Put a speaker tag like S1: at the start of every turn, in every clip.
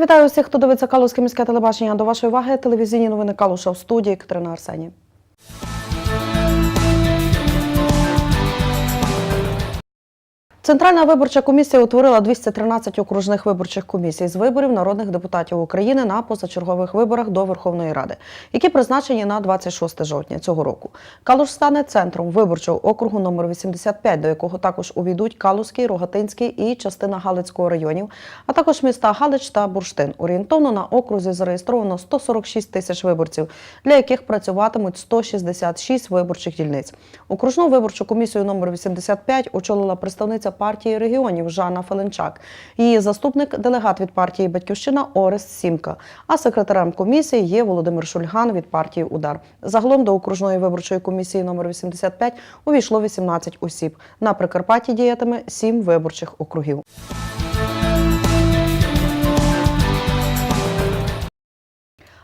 S1: Я вітаю усіх, хто дивиться Калузьке міське телебачення. До вашої уваги телевізійні новини Калуша в студії Катерина Арсені. Центральна виборча комісія утворила 213 окружних виборчих комісій з виборів народних депутатів України на позачергових виборах до Верховної Ради, які призначені на 26 жовтня цього року. Калуш стане центром виборчого округу номер 85, до якого також увійдуть Калузький, Рогатинський і частина Галицького районів, а також міста Галич та Бурштин. Орієнтовно на окрузі зареєстровано 146 тисяч виборців, для яких працюватимуть 166 виборчих дільниць. Окружну виборчу комісію номер 85 очолила представниця партії регіонів Жанна Феленчак. Її заступник делегат від партії Батьківщина Орест Сімка. А секретарем комісії є Володимир Шульган від партії Удар. Загалом до окружної виборчої комісії номер 85 увійшло 18 осіб. На Прикарпатті діятиме 7 виборчих округів.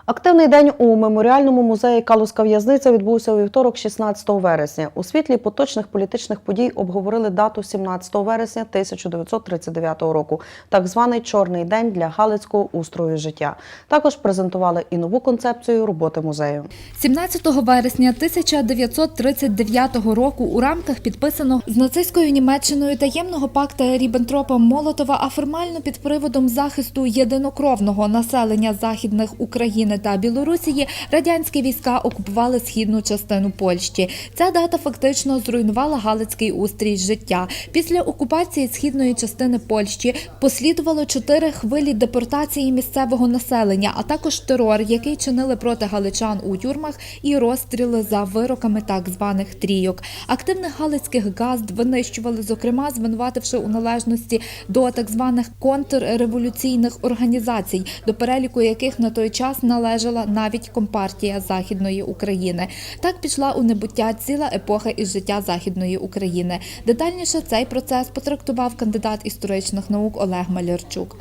S1: Активний день у меморіальному музеї Калузька в'язниця відбувся у вівторок, 16 вересня. У світлі поточних політичних подій обговорили дату 17 вересня 1939 року, так званий Чорний день для Галицького устрою життя. Також презентували і нову концепцію роботи музею.
S2: 17 вересня 1939 року у рамках підписаного з нацистською Німеччиною таємного пакта Ріббентропа Молотова, а формально під приводом захисту єдинокровного населення західних України та Білорусії радянські війська окупували східну частину Польщі. Ця дата фактично зруйнувала Галицький устрій життя. Після окупації східної частини Польщі послідувало чотири хвилі депортації місцевого населення, а також терор, який чинили проти галичан у тюрмах і розстріли за вироками так званих трійок. Активних галицьких газд винищували, зокрема, звинувативши у належності до так званих контрреволюційних організацій, до переліку яких на той час належала навіть компартія Західної України. Так пішла у небуття ціла епоха із життя Західної України. Детальніше цей процес потрактував кандидат історичних наук Олег Малярчук.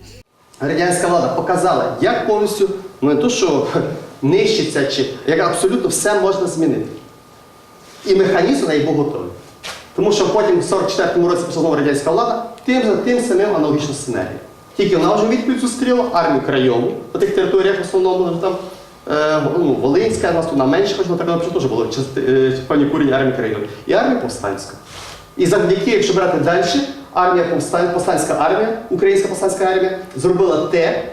S3: радянська влада показала, як повністю ну, не то, що нищиться, чи як абсолютно все можна змінити. І механізм на був готовий. Тому що потім в 44-му році пішла радянська влада, тим же тим самим аналогічно сценарій. Тільки вона вже відповідь зустріла армію краєву на тих територіях, в основному там е, ну, Волинська, нас тут на менше, хоч на наприклад, теж пані е, певні курені армії краєву. І армія повстанська. І завдяки, якщо брати далі, армія повстан... повстанська армія, українська повстанська армія зробила те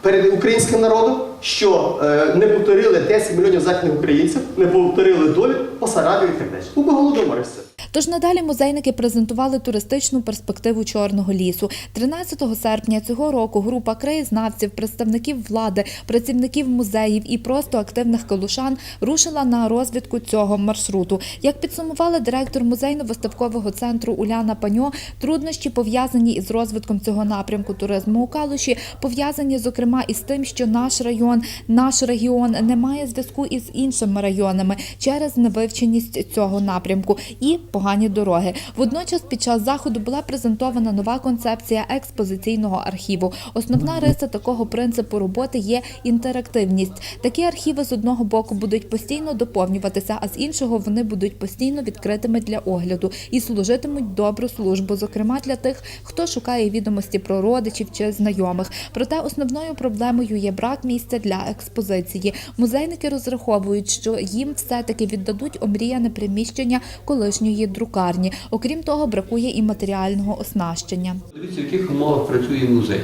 S3: перед українським народом, що е, не повторили 10 мільйонів західних українців, не повторили долю Посарадію і так далі. Ну, голодомор все.
S2: Тож надалі музейники презентували туристичну перспективу Чорного лісу. 13 серпня цього року група краєзнавців, представників влади, працівників музеїв і просто активних калушан рушила на розвідку цього маршруту. Як підсумувала директор музейно-виставкового центру Уляна Паньо, труднощі пов'язані із розвитком цього напрямку туризму у Калуші, пов'язані зокрема із тим, що наш район, наш регіон не має зв'язку із іншими районами через невивченість цього напрямку і погані дороги. Водночас під час заходу була презентована нова концепція експозиційного архіву. Основна риса такого принципу роботи є інтерактивність. Такі архіви з одного боку будуть постійно доповнюватися, а з іншого вони будуть постійно відкритими для огляду і служитимуть добру службу, зокрема для тих, хто шукає відомості про родичів чи знайомих. Проте основною проблемою є брак місця для експозиції. Музейники розраховують, що їм все-таки віддадуть омріяне приміщення колишньої друкарні. Окрім того, бракує і матеріального оснащення.
S4: Дивіться, в яких умовах працює музей.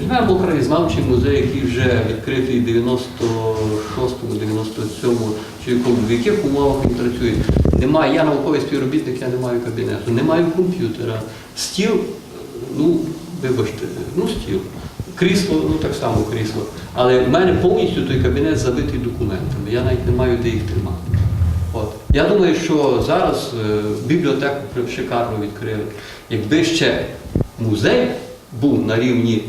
S4: Візьмемо краєзнавчий музей, який вже відкритий в 96-му, 97-му, чи якому, в яких умовах він працює. Немає, я науковий співробітник, я не маю кабінету, не маю комп'ютера. Стіл, ну, вибачте, ну стіл. Крісло, ну так само крісло. Але в мене повністю той кабінет забитий документами. Я навіть не маю де їх тримати. От. Я думаю, що зараз е, бібліотеку шикарно відкрили. Якби ще музей був на рівні,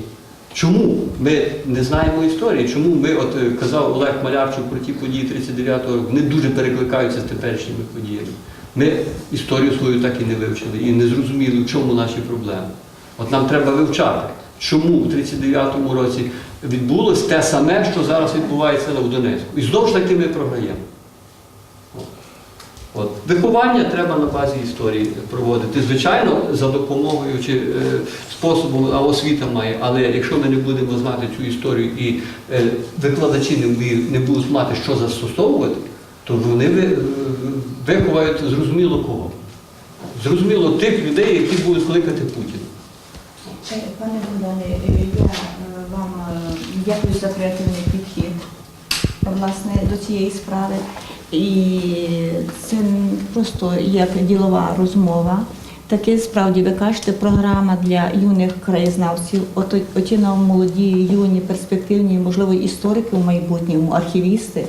S4: чому ми не знаємо історії, чому ми, от е, казав Олег Малярчук про ті події 39-го року, вони дуже перекликаються з теперішніми подіями. Ми історію свою так і не вивчили і не зрозуміли, в чому наші проблеми. От нам треба вивчати, чому в 39-му році відбулось те саме, що зараз відбувається в Донецьку. І знову ж таки ми програємо. От. Виховання треба на базі історії проводити. Звичайно, за допомогою чи е, способом а освіта має, але якщо ми не будемо знати цю історію і е, викладачі не, не будуть мати, що застосовувати, то вони е, виховають зрозуміло кого. Зрозуміло тих людей, які будуть кликати Путіна.
S5: Пане Богдане, е, я е, вам е, дякую за креативний підхід власне, до цієї справи. І це просто як ділова розмова. Таке справді ви кажете, програма для юних краєзнавців, от оті нам молоді, юні, перспективні, можливо, історики в майбутньому, архівісти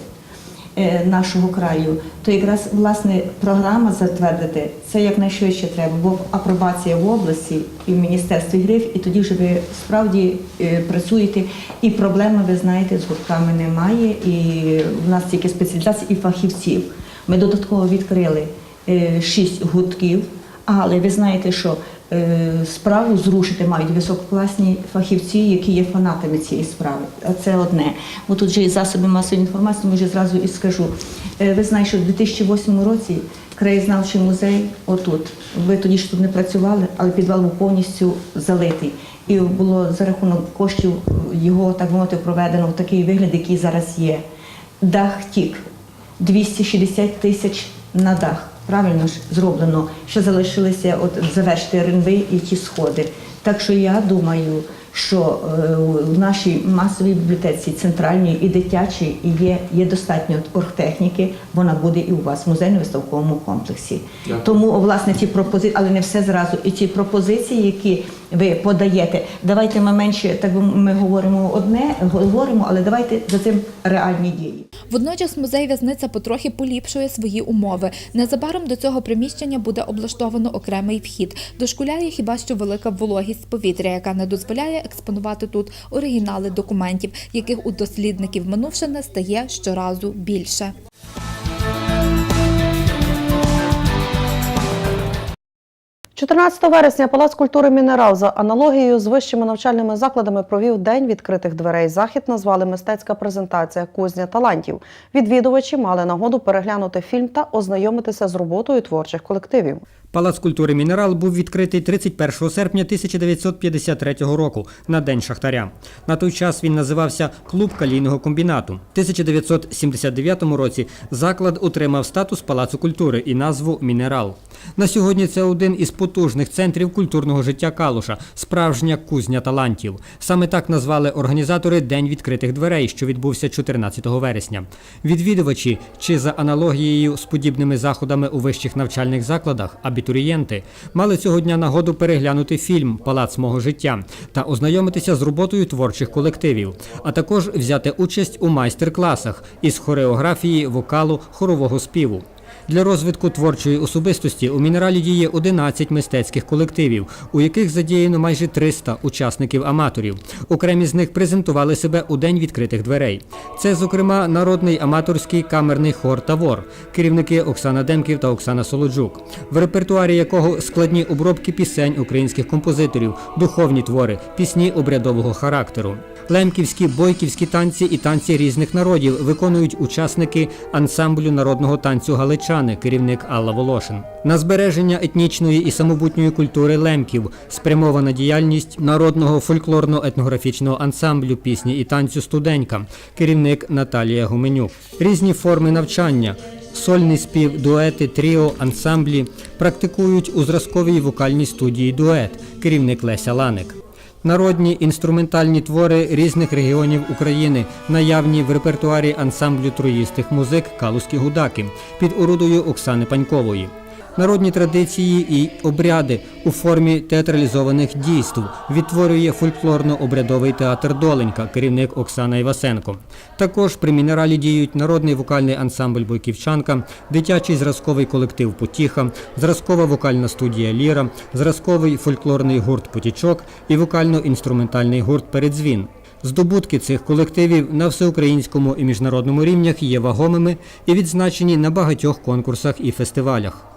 S5: нашого краю, то якраз власне програма затвердити це якнайшвидше треба, бо апробація в області і в міністерстві гриф, і тоді вже ви справді е, працюєте. І проблеми, ви знаєте, з гуртками немає. І в нас тільки спеціалізація і фахівців. Ми додатково відкрили е, шість гуртків, але ви знаєте, що е, справу зрушити мають висококласні фахівці, які є фанатами цієї справи. А Це одне. Бо тут же і засоби масової інформації, може зразу і скажу. Е, Ви знаєте, що в 2008 році краєзнавчий музей, отут, ви тоді ж тут не працювали, але підвал був повністю залитий. І було за рахунок коштів його, так би мовити, проведено в такий вигляд, який зараз є. Дах тік. 260 тисяч на дах. Правильно ж зроблено. що залишилися от завершити ринви і ті сходи. Так що я думаю, що е, в нашій масовій бібліотеці центральній і дитячій і є, є достатньо оргтехніки, вона буде і у вас в музейно-виставковому комплексі.
S4: Дякую.
S5: Тому, власне, ті пропозиції, але не все зразу. І ті пропозиції, які ви подаєте, давайте ми менше, так би ми говоримо одне, говоримо, але давайте за цим реальні дії.
S2: Водночас музей в'язниця потрохи поліпшує свої умови. Незабаром до цього приміщення буде облаштовано окремий вхід. Дошкуляє хіба що велика вологість повітря, яка не дозволяє експонувати тут оригінали документів, яких у дослідників минувшини стає щоразу більше.
S1: – 14 вересня Палац культури Мінерал за аналогією з вищими навчальними закладами провів День відкритих дверей. Захід назвали мистецька презентація Кузня талантів. Відвідувачі мали нагоду переглянути фільм та ознайомитися з роботою творчих колективів.
S6: Палац культури Мінерал був відкритий 31 серпня 1953 року на День Шахтаря. На той час він називався Клуб калійного комбінату. В 1979 році заклад отримав статус Палацу культури і назву Мінерал. На сьогодні це один із потужних центрів культурного життя Калуша, справжня кузня талантів. Саме так назвали організатори День відкритих дверей, що відбувся 14 вересня. Відвідувачі чи за аналогією з подібними заходами у вищих навчальних закладах, абітурієнти мали цього дня нагоду переглянути фільм Палац мого життя та ознайомитися з роботою творчих колективів, а також взяти участь у майстер-класах із хореографії, вокалу, хорового співу. Для розвитку творчої особистості у мінералі діє 11 мистецьких колективів, у яких задіяно майже 300 учасників-аматорів. Окремі з них презентували себе у день відкритих дверей. Це, зокрема, народний аматорський камерний хор Тавор, керівники Оксана Демків та Оксана Солоджук, в репертуарі якого складні обробки пісень українських композиторів, духовні твори, пісні обрядового характеру. Лемківські, бойківські танці і танці різних народів виконують учасники ансамблю народного танцю Галичани, керівник Алла Волошин. На збереження етнічної і самобутньої культури лемків спрямована діяльність народного фольклорно-етнографічного ансамблю пісні і танцю Студенька, керівник Наталія Гуменюк. Різні форми навчання. Сольний спів, дуети, тріо, ансамблі практикують у зразковій вокальній студії дует, керівник Леся Ланик. Народні інструментальні твори різних регіонів України наявні в репертуарі ансамблю троїстих музик Калузькі гудаки під орудою Оксани Панькової. Народні традиції і обряди у формі театралізованих дійств відтворює фольклорно-обрядовий театр Доленька, керівник Оксана Івасенко. Також при мінералі діють народний вокальний ансамбль Бойківчанка, дитячий зразковий колектив Потіха, зразкова вокальна студія Ліра, зразковий фольклорний гурт Потічок і вокально-інструментальний гурт Передзвін. Здобутки цих колективів на всеукраїнському і міжнародному рівнях є вагомими і відзначені на багатьох конкурсах і фестивалях.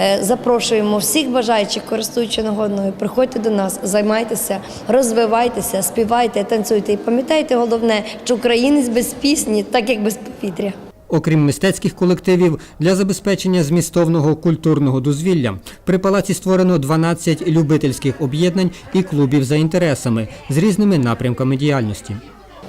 S7: Е, Запрошуємо всіх бажаючих, користуючи нагодною, приходьте до нас, займайтеся, розвивайтеся, співайте, танцюйте і пам'ятайте головне, що українець без пісні, так як без повітря.
S6: Окрім мистецьких колективів, для забезпечення змістовного культурного дозвілля при палаці створено 12 любительських об'єднань і клубів за інтересами з різними напрямками діяльності.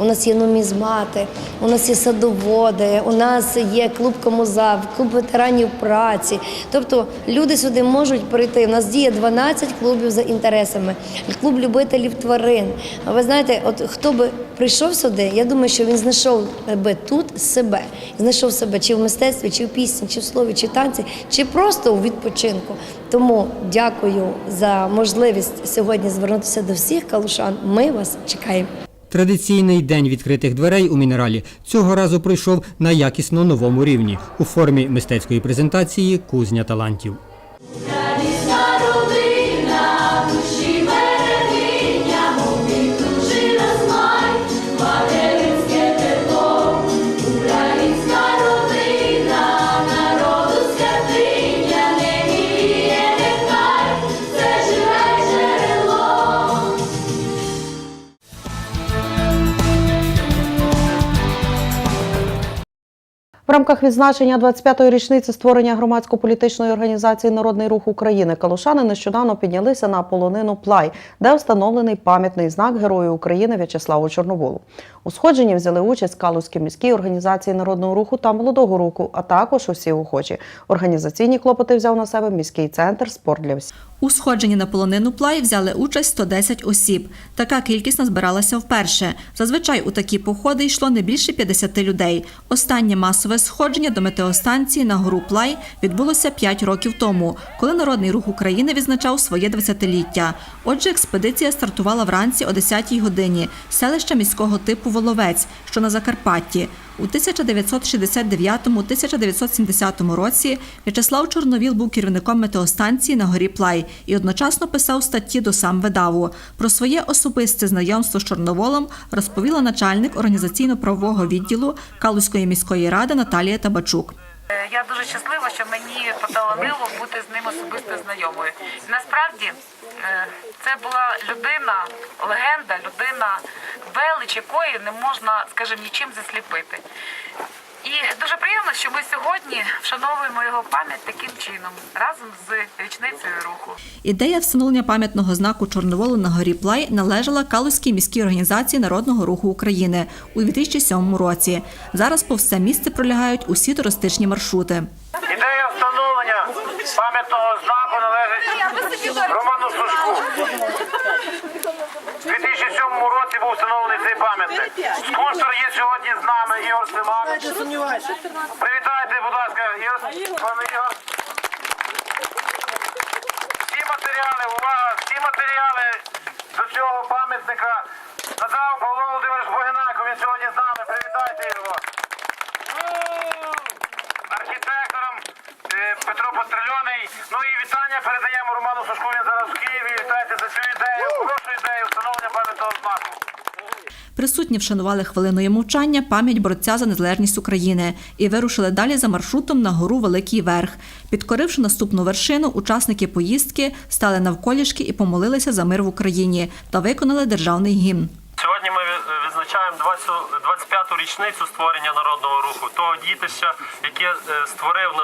S7: У нас є нумізмати, у нас є садоводи, у нас є клуб комузав, клуб ветеранів праці. Тобто люди сюди можуть прийти. У нас діє 12 клубів за інтересами, клуб любителів тварин. Ви знаєте, от хто би прийшов сюди, я думаю, що він знайшов би тут себе, знайшов себе чи в мистецтві, чи в пісні, чи в слові, чи в танці, чи просто у відпочинку. Тому дякую за можливість сьогодні звернутися до всіх калушан. Ми вас чекаємо.
S6: Традиційний день відкритих дверей у мінералі цього разу пройшов на якісно новому рівні у формі мистецької презентації Кузня талантів.
S1: В рамках відзначення 25-ї річниці створення громадсько-політичної організації Народний рух України Калушани нещодавно піднялися на полонину Плай, де встановлений пам'ятний знак Герою України В'ячеславу Чорноволу. У сходженні взяли участь Калузькі міські організації Народного руху та молодого руху, а також усі охочі. Організаційні клопоти взяв на себе міський центр Спорт для всіх.
S8: У сходженні на полонину Плай взяли участь 110 осіб. Така кількість назбиралася вперше. Зазвичай у такі походи йшло не більше 50 людей. Останнє масове сходження до метеостанції на гору Плай відбулося 5 років тому, коли Народний рух України відзначав своє 20-ліття. Отже, експедиція стартувала вранці о 10-й годині з селища міського типу Воловець, що на Закарпатті. У 1999-1970 році В'ячеслав Чорновіл був керівником метеостанції на горі Плай і одночасно писав статті до сам видаву. Про своє особисте знайомство з Чорноволом розповіла начальник організаційно-правового відділу Калузької міської ради Наталія Табачук.
S9: Е, Я дуже щаслива, що мені поталанило бути з ним особисто знайомою. Насправді е, це була людина, легенда, людина, велич якої не можна, скажімо, нічим засліпити. І дуже приємно, що ми сьогодні вшановуємо його пам'ять таким чином, разом з річницею руху.
S8: Ідея встановлення пам'ятного знаку Чорноволу на горі Плай належала Калузькій міській організації Народного руху України у 2007 році. Зараз по все місце пролягають усі туристичні маршрути.
S10: Ідея встановлення пам'ятного знаку належить Роману Сушку. У 2007 році був встановлений цей пам'ятник. Скульптор є сьогодні з нами Ігор Симак. Привітайте, будь ласка, Ігор, пане Ігор. Всі матеріали, увага, всі матеріали до цього пам'ятника надав Павло Володимирович Богинайко. Він сьогодні з нами. Привітайте його архітектором е, Петро Пострельоний. Ну і вітання передаємо Роману Сушку. Він зараз в Києві. Вітайте за цю ідею. Хорошу ідею встановлення пам'ятного знаку.
S8: Присутні вшанували хвилиною мовчання пам'ять борця за незалежність України і вирушили далі за маршрутом на гору Великий Верх. Підкоривши наступну вершину, учасники поїздки стали навколішки і помолилися за мир в Україні та виконали державний гімн.
S10: Сьогодні ми відзначаємо 25-ту річницю створення народного руху, того дітища, яке е, створив е,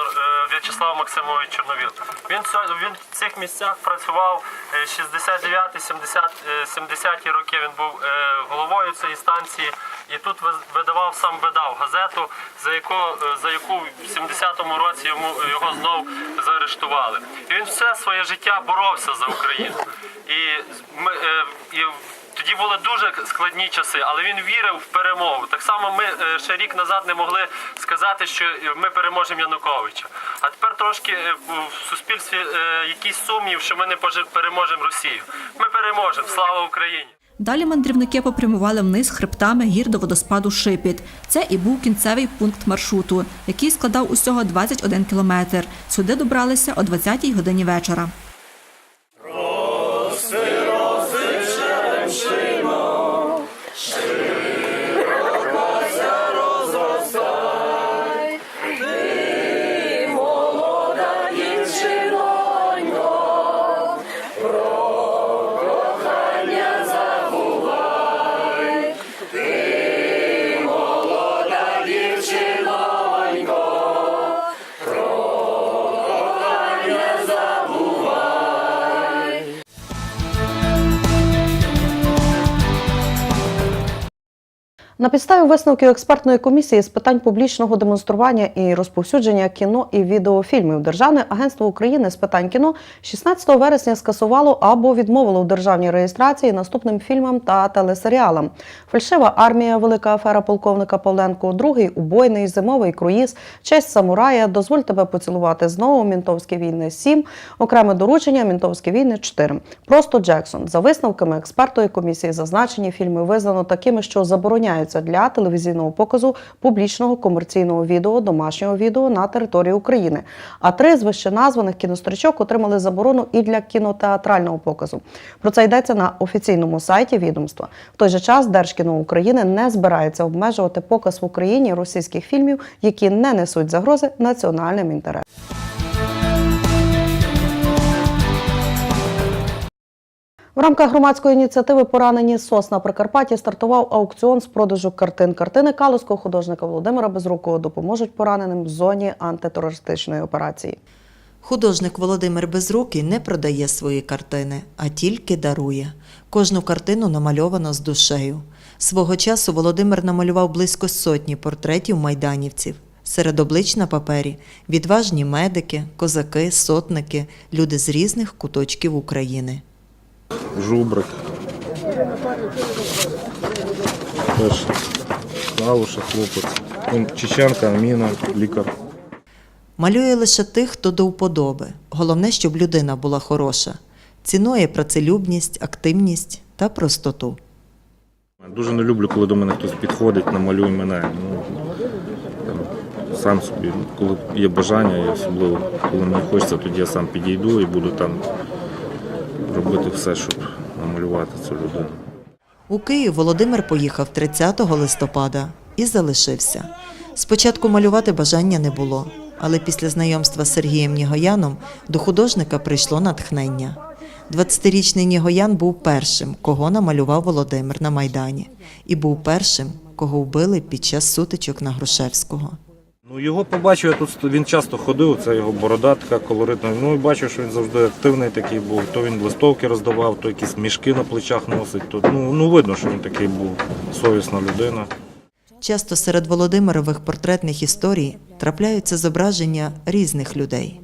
S10: В'ячеслав Максимович Чорновіл. Він він в цих місцях працював 69-70-ті роки. Він був е, головою цієї станції, і тут видавав сам видав газету, за яку е, за яку в 70-му році йому його знов заарештували. І він все своє життя боровся за Україну. І ми е, і тоді були дуже складні часи, але він вірив в перемогу. Так само ми е, ще рік назад не могли сказати, що ми переможемо Януковича. А тепер трошки е, в суспільстві е, якийсь сумнів, що ми не переможемо Росію. Ми переможемо. Слава Україні!
S8: Далі мандрівники попрямували вниз хребтами гір до водоспаду Шипіт. Це і був кінцевий пункт маршруту, який складав усього 21 кілометр. Сюди добралися о 20-й годині вечора.
S1: На підставі висновків експертної комісії з питань публічного демонстрування і розповсюдження кіно і відеофільмів Державне агентство України з питань кіно 16 вересня скасувало або відмовило в державній реєстрації наступним фільмам та телесеріалам: Фальшива армія, велика афера полковника Павленко, другий убойний зимовий круїз, честь самурая, дозволь тебе поцілувати знову. Мінтовські війни 7, окреме доручення Мінтовські війни 4. Просто Джексон. За висновками експертної комісії зазначені фільми визнано такими, що забороняються для телевізійного показу публічного комерційного відео, домашнього відео на території України. А три з вищеназваних кінострічок отримали заборону і для кінотеатрального показу. Про це йдеться на офіційному сайті відомства. В той же час Держкіно України не збирається обмежувати показ в Україні російських фільмів, які не несуть загрози національним інтересам. В рамках громадської ініціативи Поранені сос на Прикарпатті стартував аукціон з продажу картин. Картини калузького художника Володимира Безрукого допоможуть пораненим в зоні антитерористичної операції.
S11: Художник Володимир Безрукий не продає свої картини, а тільки дарує. Кожну картину намальовано з душею. Свого часу Володимир намалював близько сотні портретів майданівців. Серед облич на папері відважні медики, козаки, сотники, люди з різних куточків України.
S12: Жубрик. Теж Галуша, хлопець. Чеченка, Міна, лікар.
S11: Малює лише тих, хто до вподоби. Головне, щоб людина була хороша. Цінує працелюбність, активність та простоту.
S12: Дуже не люблю, коли до мене хтось підходить, намалюй мене. Ну, там, сам собі, коли є бажання, і особливо коли мені хочеться, тоді я сам підійду і буду там робити все, щоб намалювати цю людину.
S11: У Київ Володимир поїхав 30 листопада і залишився. Спочатку малювати бажання не було, але після знайомства з Сергієм Нігояном до художника прийшло натхнення. 20-річний Нігоян був першим, кого намалював Володимир на Майдані, і був першим, кого вбили під час сутичок на Грушевського.
S12: Ну, його побачив, я тут він часто ходив, це його борода така колоритна. Ну і бачив, що він завжди активний такий був. То він листовки роздавав, то якісь мішки на плечах носить. То, ну, ну видно, що він такий був совісна людина.
S11: Часто серед Володимирових портретних історій трапляються зображення різних людей.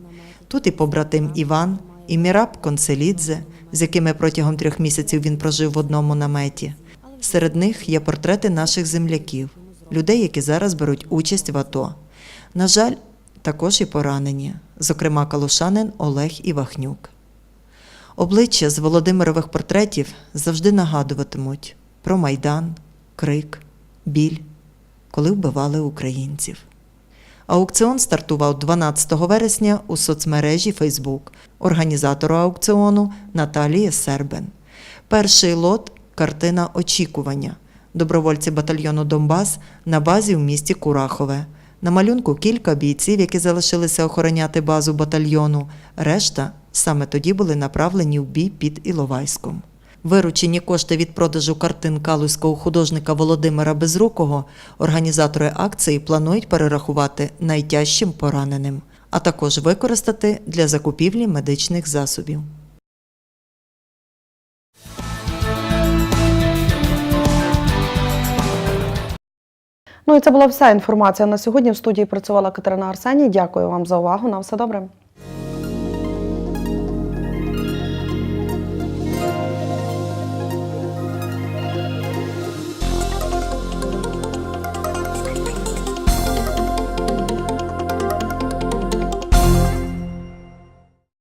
S11: Тут і побратим Іван, і Міраб Концелідзе, з якими протягом трьох місяців він прожив в одному наметі. Серед них є портрети наших земляків, людей, які зараз беруть участь в АТО. На жаль, також і поранені, зокрема калушанин Олег Івахнюк. Обличчя з Володимирових портретів завжди нагадуватимуть про майдан, крик, біль, коли вбивали українців. Аукціон стартував 12 вересня у соцмережі Фейсбук організатору аукціону Наталії Сербен. Перший лот картина Очікування. Добровольці батальйону Донбас на базі в місті Курахове. На малюнку кілька бійців, які залишилися охороняти базу батальйону. Решта саме тоді були направлені в бій під Іловайськом. Виручені кошти від продажу картин калузького художника Володимира Безрукого організатори акції планують перерахувати найтяжчим пораненим, а також використати для закупівлі медичних засобів.
S1: Ну і це була вся інформація на сьогодні. В студії працювала Катерина Арсеній. Дякую вам за увагу. На все добре.